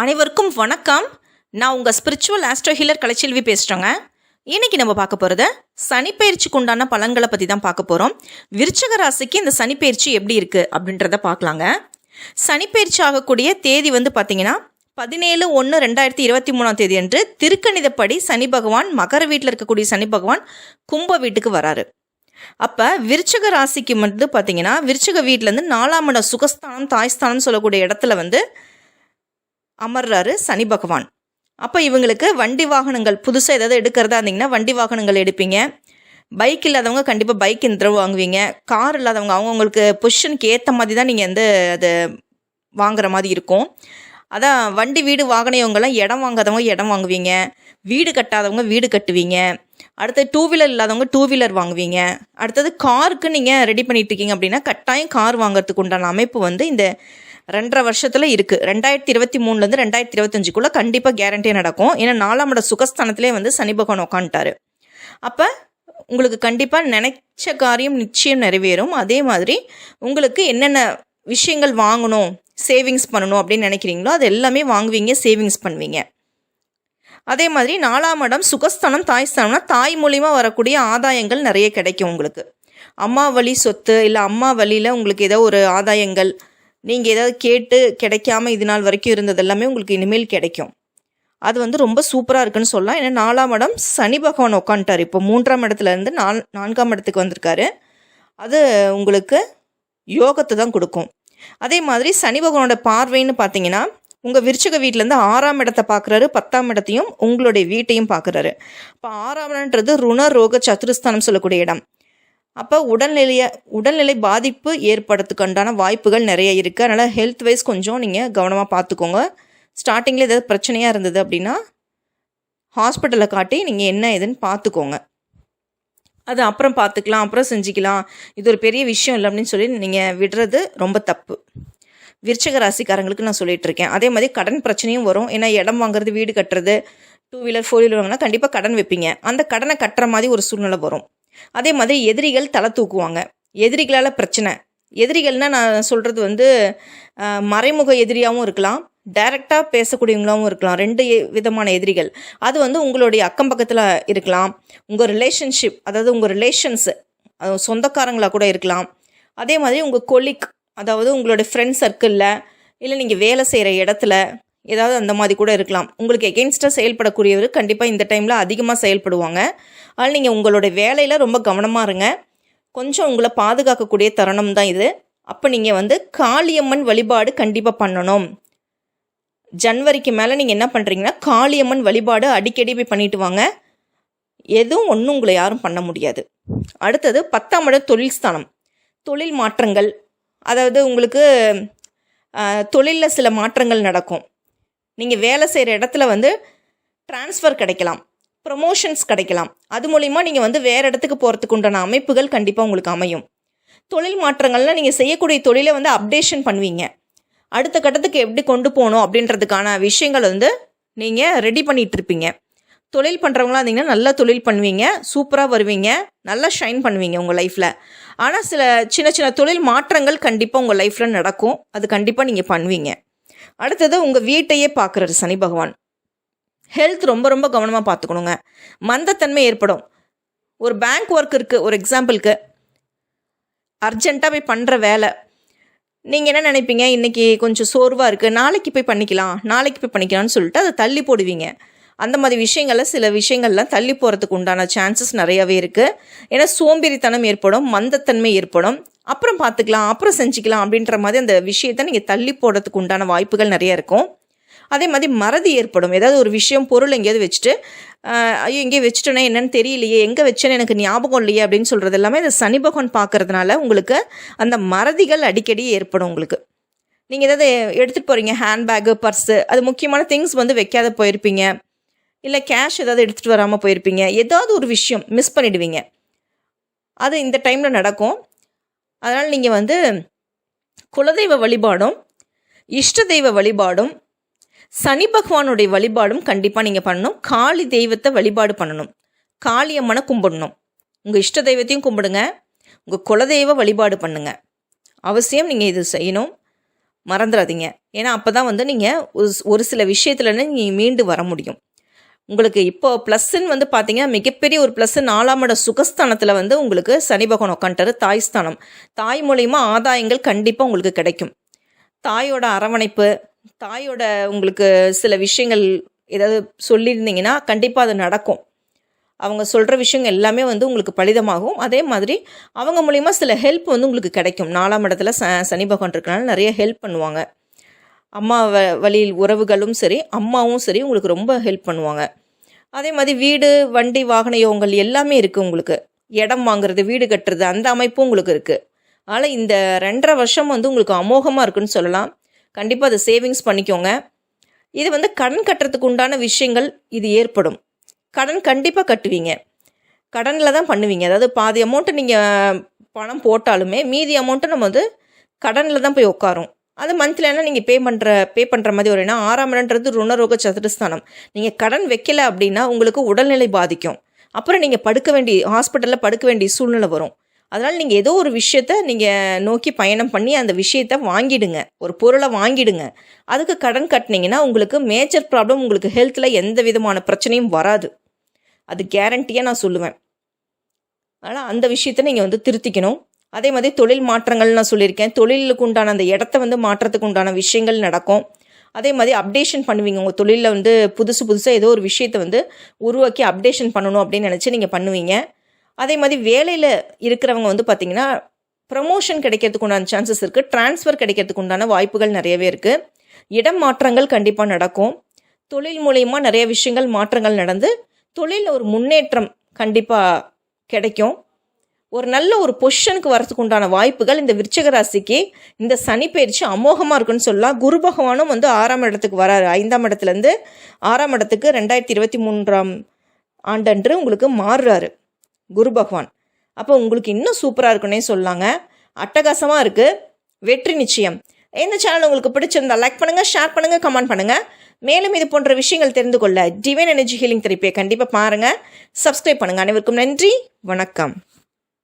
அனைவருக்கும் வணக்கம். நான் உங்கள் ஸ்பிரிச்சுவல் ஆஸ்ட்ரோ ஹீலர் கலைச்செல்வி பேசுகிறேங்க இன்னைக்கு நம்ம பார்க்க போகிறது சனிப்பயிற்சிக்கு உண்டான பலன்களை பற்றி தான் பார்க்க போகிறோம் விருச்சக ராசிக்கு இந்த சனிப்பெயர்ச்சி எப்படி இருக்குது அப்படின்றத பார்க்கலாங்க. சனிப்பெயர்ச்சி ஆகக்கூடிய தேதி வந்து பார்த்தீங்கன்னா பதினேழு ஒன்று ரெண்டாயிரத்தி இருபத்தி மூணாம் தேதி அன்று திருக்கணிதப்படி சனி பகவான் மகர வீட்டில் இருக்கக்கூடிய சனி பகவான் கும்ப வீட்டுக்கு வராரு. அப்போ விருச்சக ராசிக்கு வந்து பார்த்தீங்கன்னா விருச்சக வீட்டிலேருந்து நாலாம் இடம் சுகஸ்தானம் தாய்ஸ்தானம் சொல்லக்கூடிய இடத்துல வந்து அமர்றாரு சனி பகவான். அப்போ இவங்களுக்கு வண்டி வாகனங்கள் புதுசாக ஏதாவது எடுக்கிறதா இருந்தீங்கன்னா வண்டி வாகனங்கள் எடுப்பீங்க. பைக் இல்லாதவங்க கண்டிப்பாக பைக் இந்த தடவை வாங்குவீங்க. கார் இல்லாதவங்க அவங்கவுங்களுக்கு பொசிஷனுக்கு ஏற்ற மாதிரி தான் நீங்கள் வந்து அது வாங்குற மாதிரி இருக்கும். அதான் வண்டி வீடு வாகனவங்கெல்லாம் இடம் வாங்காதவங்க இடம் வாங்குவீங்க. வீடு கட்டாதவங்க வீடு கட்டுவீங்க. அடுத்து டூ வீலர் இல்லாதவங்க டூ வீலர் வாங்குவீங்க. அடுத்தது காருக்கு நீங்கள் ரெடி பண்ணிட்டு இருக்கீங்க அப்படின்னா கட்டாயம் கார் வாங்குறதுக்கு உண்டான அமைப்பு வந்து இந்த ரெண்டரை வருஷத்தில் இருக்குது ரெண்டாயிரத்தி இருபத்தி மூணுலேருந்து ரெண்டாயிரத்தி இருபத்தஞ்சுக்குள்ளே கண்டிப்பாக கேரண்டியாக நடக்கும். ஏன்னா நாலாம் இட சுகஸ்தானத்திலே வந்து சனி பகவான் உட்காந்துட்டாரு அப்போ உங்களுக்கு கண்டிப்பாக நினைச்ச காரியம் நிச்சயம் நிறைவேறும். அதே மாதிரி உங்களுக்கு என்னென்ன விஷயங்கள் வாங்கணும் சேவிங்ஸ் பண்ணணும் அப்படின்னு நினைக்கிறீங்களோ அது எல்லாமே வாங்குவீங்க சேவிங்ஸ் பண்ணுவீங்க. அதே மாதிரி நாலாம் இடம் சுகஸ்தானம் தாய் ஸ்தானம்னா தாய் மூலியமாக வரக்கூடிய ஆதாயங்கள் நிறைய கிடைக்கும் உங்களுக்கு. அம்மா வழி சொத்து இல்லை அம்மா வழியில் உங்களுக்கு ஏதோ ஒரு ஆதாயங்கள் நீங்கள் ஏதாவது கேட்டு கிடைக்காம இது நாள் வரைக்கும் இருந்தது எல்லாமே உங்களுக்கு இனிமேல் கிடைக்கும். அது வந்து ரொம்ப சூப்பராக இருக்குன்னு சொல்லலாம். ஏன்னா நாலாம் இடம் சனி பகவான் உட்காந்துட்டார் இப்போ மூன்றாம் இடத்துல இருந்து நால் நான்காம் இடத்துக்கு வந்திருக்காரு. அது உங்களுக்கு யோகத்தை தான் கொடுக்கும். அதே மாதிரி சனி பகவானோட பார்வைன்னு பார்த்தீங்கன்னா உங்கள் விருச்சக வீட்டிலேருந்து ஆறாம் இடத்தை பார்க்குறாரு பத்தாம் இடத்தையும் உங்களுடைய வீட்டையும் பார்க்குறாரு. இப்போ ஆறாம் இடம்ன்றது ருண ரோக சத்துருஸ்தானம் சொல்லக்கூடிய இடம். அப்போ உடல்நிலைய உடல்நிலை பாதிப்பு ஏற்படுறதுக்குண்டான வாய்ப்புகள் நிறைய இருக்குது அதனால் ஹெல்த் வைஸ் கொஞ்சம் நீங்கள் கவனமாக பார்த்துக்கோங்க ஸ்டார்டிங்கில் ஏதாவது பிரச்சனையாக இருந்தது அப்படின்னா ஹாஸ்பிட்டலில் காட்டி நீங்கள் என்ன ஏதுன்னு பார்த்துக்கோங்க அது அப்புறம் பார்த்துக்கலாம் அப்புறம் செஞ்சுக்கலாம். இது ஒரு பெரிய விஷயம் இல்லை அப்படின்னு சொல்லி நீங்கள் விடுறது ரொம்ப தப்பு. விருச்சக ராசிக்காரங்களுக்கு நான் சொல்லிட்டு இருக்கேன். அதே மாதிரி கடன் பிரச்சனையும் வரும். ஏன்னா இடம் வாங்குறது வீடு கட்டுறது டூ வீலர் ஃபோர் வீலர் வாங்கினா கண்டிப்பாக கடன் வைப்பீங்க. அந்த கடனை கட்டுற மாதிரி ஒரு சூழ்நிலை வரும். அதே மாதிரி எதிரிகள் தலை தூக்குவாங்க. எதிரிகளால் பிரச்சனை. எதிரிகள்னால் நான் சொல்கிறது வந்து மறைமுக எதிரியாகவும் இருக்கலாம். டைரெக்டாக பேசக்கூடியவங்களாகவும் இருக்கலாம். ரெண்டு விதமான எதிரிகள். அது வந்து உங்களுடைய அக்கம் பக்கத்தில் இருக்கலாம். உங்கள் ரிலேஷன்ஷிப் அதாவது உங்கள் ரிலேஷன்ஸு சொந்தக்காரங்களாக கூட இருக்கலாம். அதே மாதிரி உங்கள் கொலிக் அதாவது உங்களுடைய ஃப்ரெண்ட் சர்க்கிளில் இல்லை நீங்கள் வேலை செய்கிற இடத்துல ஏதாவது அந்த மாதிரி கூட இருக்கலாம். உங்களுக்கு எகெயின்ஸ்டாக செயல்படக்கூடியவர் கண்டிப்பாக இந்த டைமில் அதிகமாக செயல்படுவாங்க. அதனால் நீங்கள் உங்களோட வேலையில் ரொம்ப கவனமாக இருங்க. கொஞ்சம் உங்களை பாதுகாக்கக்கூடிய தருணம் தான் இது. அப்போ நீங்கள் வந்து காளியம்மன் வழிபாடு கண்டிப்பாக பண்ணணும். ஜனவரிக்கு மேலே நீங்கள் என்ன பண்ணுறீங்கன்னா காளியம்மன் வழிபாடு அடிக்கடி போய் பண்ணிட்டு வாங்க. எதுவும் ஒன்றும் உங்களை யாரும் பண்ண முடியாது. அடுத்தது பத்தாம் இடம் தொழில் ஸ்தானம். தொழில் மாற்றங்கள். அதாவது உங்களுக்கு தொழிலில் சில மாற்றங்கள் நடக்கும். நீங்கள் வேலை செய்கிற இடத்துல வந்து ட்ரான்ஸ்ஃபர் கிடைக்கலாம் ப்ரொமோஷன்ஸ் கிடைக்கலாம். அது மூலிமா நீங்கள் வந்து வேறு இடத்துக்கு போகிறதுக்கு உண்டான அமைப்புகள் கண்டிப்பாக உங்களுக்கு அமையும். தொழில் மாற்றங்கள்லாம் நீங்கள் செய்யக்கூடிய தொழிலை வந்து அப்டேஷன் பண்ணுவீங்க. அடுத்த கட்டத்துக்கு எப்படி கொண்டு போகணும் அப்படின்றதுக்கான விஷயங்கள் வந்து நீங்கள் ரெடி பண்ணிகிட்டு இருப்பீங்க. தொழில் பண்ணுறவங்களா இருந்தீங்கன்னா நல்லா தொழில் பண்ணுவீங்க சூப்பராக வருவீங்க நல்லா ஷைன் பண்ணுவீங்க உங்கள் லைஃப்பில் ஆனால் சில சின்ன சின்ன தொழில் மாற்றங்கள் கண்டிப்பாக உங்கள் லைஃப்பில் நடக்கும். அது கண்டிப்பாக நீங்கள் பண்ணுவீங்க. அடுத்தது உங்கள் வீட்டையே பார்க்குறாரு சனி பகவான். ஹெல்த் ரொம்ப ரொம்ப கவனமாக பார்த்துக்கணுங்க. மந்தத்தன்மை ஏற்படும். ஒரு பேங்க் ஒர்க் இருக்குது ஒரு எக்ஸாம்பிளுக்கு அர்ஜெண்ட்டாக போய் பண்ணுற வேலை. நீங்கள் என்ன நினைப்பீங்க? இன்றைக்கி கொஞ்சம் சோர்வாக இருக்குது நாளைக்கு போய் பண்ணிக்கலாம். நாளைக்கு போய் பண்ணிக்கலாம்னு சொல்லிட்டு அதை தள்ளி போடுவீங்க. அந்த மாதிரி விஷயங்களில் சில விஷயங்கள்லாம் தள்ளி போகிறதுக்கு உண்டான சான்சஸ் நிறையவே இருக்குது ஏன்னா சோம்பேறித்தனம் ஏற்படும் மந்தத்தன்மை ஏற்படும். அப்புறம் பார்த்துக்கலாம் அப்புறம் செஞ்சுக்கலாம் அப்படின்ற மாதிரி அந்த விஷயத்தை நீங்கள் தள்ளி போடுறதுக்கு உண்டான வாய்ப்புகள் நிறைய இருக்கும். அதே மாதிரி மறதி ஏற்படும். ஏதாவது ஒரு விஷயம் பொருள் எங்கேயாவது வச்சுட்டு ஐயோ எங்கேயோ வச்சுட்டோன்னே என்னன்னு தெரியலையே எங்கே வச்சேன்னு எனக்கு ஞாபகம் இல்லையே அப்படின்னு சொல்கிறது எல்லாமே இந்த சனி பகவான் பார்க்கறதுனால உங்களுக்கு அந்த மறதிகள் அடிக்கடி ஏற்படும் உங்களுக்கு. நீங்கள் ஏதாவது எடுத்துகிட்டு போகிறீங்க ஹேண்ட்பேக்கு பர்ஸு அது முக்கியமான திங்ஸ் வந்து வைக்காத போயிருப்பீங்க. இல்லை கேஷ் ஏதாவது எடுத்துகிட்டு வராமல் போயிருப்பீங்க. ஏதாவது ஒரு விஷயம் மிஸ் பண்ணிடுவீங்க. அது இந்த டைமில் நடக்கும். அதனால் நீங்கள் வந்து குலதெய்வ வழிபாடும் இஷ்ட தெய்வ வழிபாடும் சனி பகவானுடைய வழிபாடும் கண்டிப்பாக நீங்கள் பண்ணணும். காளி தெய்வத்தை வழிபாடு பண்ணணும். காளியம்மனை கும்பிடணும். உங்கள் இஷ்ட தெய்வத்தையும் கும்பிடுங்க. உங்கள் குலதெய்வ வழிபாடு பண்ணுங்கள் அவசியம் நீங்கள் இது செய்யணும். மறந்துடாதீங்க. ஏன்னா அப்போ தான் வந்து நீங்கள் ஒரு சில விஷயத்துலன்னு நீங்கள் மீண்டு வர முடியும். உங்களுக்கு இப்போ ப்ளஸ்ன்னு வந்து பார்த்தீங்கன்னா மிகப்பெரிய ஒரு ப்ளஸ் நாலாம் இட சுகஸ்தானத்தில் வந்து உங்களுக்கு சனி பகவான் உட்காந்துட்டாரு தாய் ஸ்தானம். தாய் மூலயமா ஆதாயங்கள் கண்டிப்பாக உங்களுக்கு கிடைக்கும். தாயோட அரவணைப்பு தாயோட உங்களுக்கு சில விஷயங்கள் ஏதாவது சொல்லியிருந்தீங்கன்னா கண்டிப்பாக அது நடக்கும். அவங்க சொல்கிற விஷயங்கள் எல்லாமே வந்து உங்களுக்கு பலிதமாகும். அதே மாதிரி அவங்க மூலிமா சில ஹெல்ப் வந்து உங்களுக்கு கிடைக்கும். நாலாம் இடத்துல ச சனி பகவான் இருக்கனால நிறைய ஹெல்ப் பண்ணுவாங்க. அம்மா வ வழியில் உறவுகளும் சரி அம்மாவும் சரி உங்களுக்கு ரொம்ப ஹெல்ப் பண்ணுவாங்க. அதே மாதிரி வீடு வண்டி வாகன யோகங்கள் எல்லாமே இருக்குது உங்களுக்கு. இடம் வாங்குறது வீடு கட்டுறது அந்த அமைப்பும் உங்களுக்கு இருக்குது அதனால் இந்த ரெண்டரை வருஷம் வந்து உங்களுக்கு அமோகமாக இருக்குன்னு சொல்லலாம். கண்டிப்பாக அதை சேவிங்ஸ் பண்ணிக்கோங்க. இது வந்து கடன் கட்டுறதுக்கு உண்டான விஷயங்கள் இது ஏற்படும். கடன் கண்டிப்பாக கட்டுவீங்க. கடனில் தான் பண்ணுவீங்க. அதாவது பாதி அமௌண்ட்டு நீங்கள் பணம் போட்டாலுமே மீதி அமௌண்ட்டு நம்ம வந்து கடனில் தான் போய் உட்காரும். அது மந்த்லினா நீங்கள் பே பண்ணுற பே பண்ணுற மாதிரி வரும். ஏன்னா ஆறாம் இடன்றது ருணரோக சதுரஸ்தானம். நீங்கள் கடன் வைக்கல அப்படின்னா உங்களுக்கு உடல்நிலை பாதிக்கும். அப்புறம் நீங்கள் படுக்க வேண்டிய ஹாஸ்பிட்டலில் படுக்க வேண்டிய சூழ்நிலை வரும். அதனால் நீங்கள் ஏதோ ஒரு விஷயத்த நீங்கள் நோக்கி பயணம் பண்ணி அந்த விஷயத்த வாங்கிடுங்க. ஒரு பொருளை வாங்கிடுங்க. அதுக்கு கடன் கட்டினீங்கன்னா உங்களுக்கு மேஜர் ப்ராப்ளம் உங்களுக்கு ஹெல்த்தில் எந்த விதமான பிரச்சனையும் வராது. அது கேரண்டியாக நான் சொல்லுவேன். அதனால் அந்த விஷயத்த நீங்கள் வந்து திருத்திக்கணும். அதே மாதிரி தொழில் மாற்றங்கள் நான் சொல்லியிருக்கேன். தொழிலுக்கு உண்டான அந்த இடத்த வந்து மாற்றத்துக்கு உண்டான விஷயங்கள் நடக்கும். அதே மாதிரி அப்டேஷன் பண்ணுவீங்க. உங்கள் தொழிலில் வந்து புதுசு புதுசாக ஏதோ ஒரு விஷயத்தை வந்து உருவாக்கி அப்டேஷன் பண்ணணும் அப்படின்னு நினச்சி நீங்கள் பண்ணுவீங்க. அதே மாதிரி வேலையில் இருக்கிறவங்க வந்து பார்த்திங்கன்னா ப்ரமோஷன் கிடைக்கிறதுக்கு உண்டான சான்சஸ் இருக்குது ட்ரான்ஸ்ஃபர் கிடைக்கிறதுக்கு உண்டான வாய்ப்புகள் நிறையவே இருக்குது இடம் மாற்றங்கள் கண்டிப்பாக நடக்கும். தொழில் மூலயமா நிறைய விஷயங்கள் மாற்றங்கள் நடந்து தொழிலில் ஒரு முன்னேற்றம் கண்டிப்பாக கிடைக்கும். ஒரு நல்ல ஒரு பொசிஷனுக்கு வரதுக்கு உண்டான வாய்ப்புகள் இந்த விருச்சக ராசிக்கு இந்த சனி பயிற்சி அமோகமாக இருக்குன்னு சொல்லலாம். குரு பகவானும் வந்து ஆறாம் இடத்துக்கு வராரு. ஐந்தாம் இடத்துலேருந்து ஆறாம் இடத்துக்கு ரெண்டாயிரத்தி இருபத்தி மூன்றாம் ஆண்டன்று உங்களுக்கு மாறுறாரு குரு பகவான். அப்போ உங்களுக்கு இன்னும் சூப்பராக இருக்குன்னே சொல்லாங்க. அட்டகாசமாக இருக்குது வெற்றி நிச்சயம். இந்த சேனல் உங்களுக்கு பிடிச்சிருந்தா லைக் பண்ணுங்கள் ஷேர் பண்ணுங்கள் கமெண்ட் பண்ணுங்கள் மேலும் இது போன்ற விஷயங்கள் தெரிந்து கொள்ள டிவைன் எனர்ஜி ஹீலிங் தெரப்பியை கண்டிப்பாக பாருங்கள் சப்ஸ்கிரைப் பண்ணுங்கள் அனைவருக்கும் நன்றி. வணக்கம்.